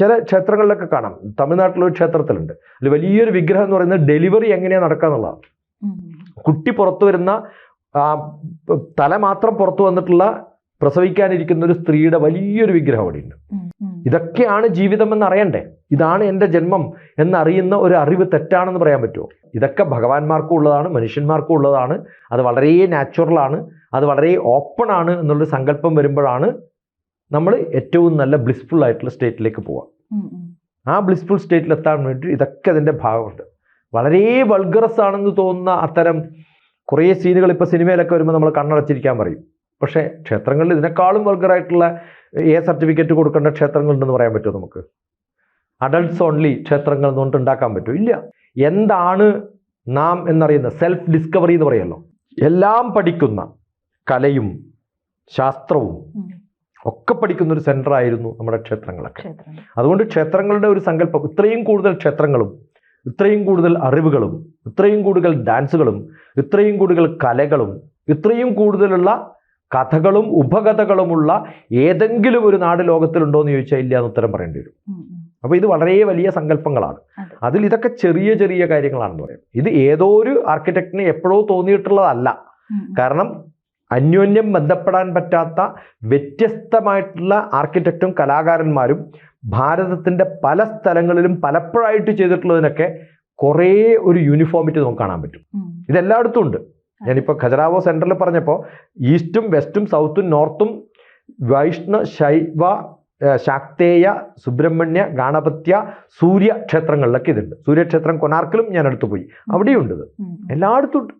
ചില ക്ഷേത്രങ്ങളിലൊക്കെ കാണാം. തമിഴ്നാട്ടിലൊരു ക്ഷേത്രത്തിലുണ്ട്. അതിൽ വലിയൊരു വിഗ്രഹം എന്ന് പറയുന്നത് ഡെലിവറി എങ്ങനെയാണ് നടക്കുക എന്നുള്ളതാണ്. കുട്ടി പുറത്തു വരുന്ന തല മാത്രം പുറത്തു വന്നിട്ടുള്ള പ്രസവിക്കാനിരിക്കുന്ന ഒരു സ്ത്രീയുടെ വലിയൊരു വിഗ്രഹം അവിടെയുണ്ട്. ഇതൊക്കെയാണ് ജീവിതം എന്ന് അറിയണ്ടേ? ഇതാണ് എന്റെ ജന്മം എന്നറിയുന്ന ഒരു അറിവ് തെറ്റാണെന്ന് പറയാൻ പറ്റുമോ? ഇതൊക്കെ ഭഗവാന്മാർക്കും ഉള്ളതാണ് മനുഷ്യന്മാർക്കും ഉള്ളതാണ്. അത് വളരെ നാച്ചുറലാണ് അത് വളരെ ഓപ്പൺ ആണ് എന്നുള്ളൊരു സങ്കല്പം വരുമ്പോഴാണ് നമ്മൾ ഏറ്റവും നല്ല ബ്ലിസ്ഫുൾ ആയിട്ടുള്ള സ്റ്റേറ്റിലേക്ക്. ഉം. ആ ബ്ലിസ്ഫുൾ സ്റ്റേറ്റിൽ എത്താൻ വേണ്ടി ഇതൊക്കെ അതിന്റെ ഭാഗമുണ്ട് വളരെ വൾഗറസ് ആണെന്ന് തോന്നുന്ന അത്തരം കുറേ സീനുകൾ ഇപ്പോൾ സിനിമയിലൊക്കെ വരുമ്പോൾ നമ്മൾ കണ്ണടച്ചിരിക്കാൻ പറയും പക്ഷേ ക്ഷേത്രങ്ങളിൽ ഇതിനേക്കാളും വൾഗറായിട്ടുള്ള എ സർട്ടിഫിക്കറ്റ് കൊടുക്കേണ്ട ക്ഷേത്രങ്ങളുണ്ടെന്ന് പറയാൻ പറ്റുമോ നമുക്ക് അഡൾട്ട്സ് ഓൺലി ക്ഷേത്രങ്ങൾ എന്നുകൊണ്ട് ഉണ്ടാക്കാൻ പറ്റുമോ ഇല്ല എന്താണ് നാം എന്നറിയുന്ന സെൽഫ് ഡിസ്കവറി എന്ന് പറയല്ലോ എല്ലാം പഠിക്കുന്ന കലയും ശാസ്ത്രവും. ഒക്കെ പഠിക്കുന്ന ഒരു സെന്റർ ആയിരുന്നു നമ്മുടെ ക്ഷേത്രങ്ങളൊക്കെ. അതുകൊണ്ട് ക്ഷേത്രങ്ങളുടെ ഒരു സങ്കല്പം ഇത്രയും കൂടുതൽ ക്ഷേത്രങ്ങളും ഇത്രയും കൂടുതൽ അറിവുകളും ഇത്രയും കൂടുതൽ ഡാൻസുകളും ഇത്രയും കൂടുതൽ കലകളും ഇത്രയും കൂടുതലുള്ള കഥകളും ഉപകഥകളുമുള്ള ഏതെങ്കിലും ഒരു നാട് ലോകത്തിലുണ്ടോ എന്ന് ചോദിച്ചാൽ ഇല്ല എന്ന് ഉത്തരം പറയേണ്ടി വരും. അപ്പോൾ ഇത് വളരെ വലിയ സങ്കല്പങ്ങളാണ്. അതെ. അതിൽ ഇതൊക്കെ ചെറിയ ചെറിയ കാര്യങ്ങളാണെന്ന് പറയാം. ഇത് ഏതോ ഒരു ആർക്കിടെക്റ്റിന് എപ്പോഴോ തോന്നിയിട്ടുള്ളതല്ല. കാരണം അന്യോന്യം ബന്ധപ്പെടാൻ പറ്റാത്ത വ്യത്യസ്തമായിട്ടുള്ള ആർക്കിടെക്റ്റും കലാകാരന്മാരും ഭാരതത്തിന്റെ പല സ്ഥലങ്ങളിലും പലപ്പോഴായിട്ട് ചെയ്തിട്ടുള്ളതിനൊക്കെ കുറേ ഒരു യൂണിഫോമിറ്റി നമുക്ക് കാണാൻ പറ്റും. ഇതെല്ലായിടത്തും ഉണ്ട് ഞാനിപ്പോൾ ഖജറാവോ സെന്ററിൽ പറഞ്ഞപ്പോൾ ഈസ്റ്റും വെസ്റ്റും സൗത്തും നോർത്തും വൈഷ്ണ ശൈവ ശാക്തേയ സുബ്രഹ്മണ്യ ഗാണപത്യ സൂര്യ ക്ഷേത്രങ്ങളിലൊക്കെ ഇതുണ്ട് സൂര്യക്ഷേത്രം കൊനാർക്കിലും ഞാൻ എടുത്തു പോയി അവിടെയുണ്ട് ഇത് ഉം. ഉം. എല്ലായിടത്തും ഉണ്ട്.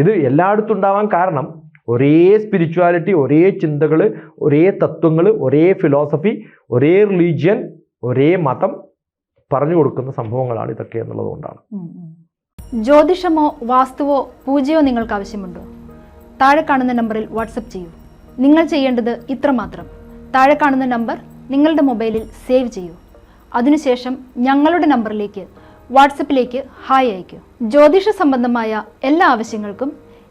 ഇത് എല്ലായിടത്തും ഉണ്ടാവാൻ കാരണം ഒരേ സ്പിരിച്വാലിറ്റി ഒരേ ചിന്തകൾ ഒരേ തത്വങ്ങൾ ഒരേ ഫിലോസഫി ഒരേ റിലീജിയൻ ഒരേ മതം പറഞ്ഞു കൊടുക്കുന്ന സംഭവങ്ങളാണ് ഇതൊക്കെ എന്നുള്ളത് കൊണ്ടാണ്. ഉം. ഉം. ജ്യോതിഷമോ വാസ്തുവോ പൂജയോ നിങ്ങൾക്ക് ആവശ്യമുണ്ടോ? താഴെ കാണുന്ന നമ്പറിൽ വാട്സപ്പ് ചെയ്യൂ. നിങ്ങൾ ചെയ്യേണ്ടത് ഇത്രമാത്രം താഴെ കാണുന്ന നമ്പർ നിങ്ങളുടെ മൊബൈലിൽ സേവ് ചെയ്യൂ. അതിനുശേഷം ഞങ്ങളുടെ നമ്പറിലേക്ക് വാട്സപ്പിലേക്ക് ഹായ് അയയ്ക്കൂ. ജ്യോതിഷ സംബന്ധമായ എല്ലാ ആവശ്യങ്ങൾക്കും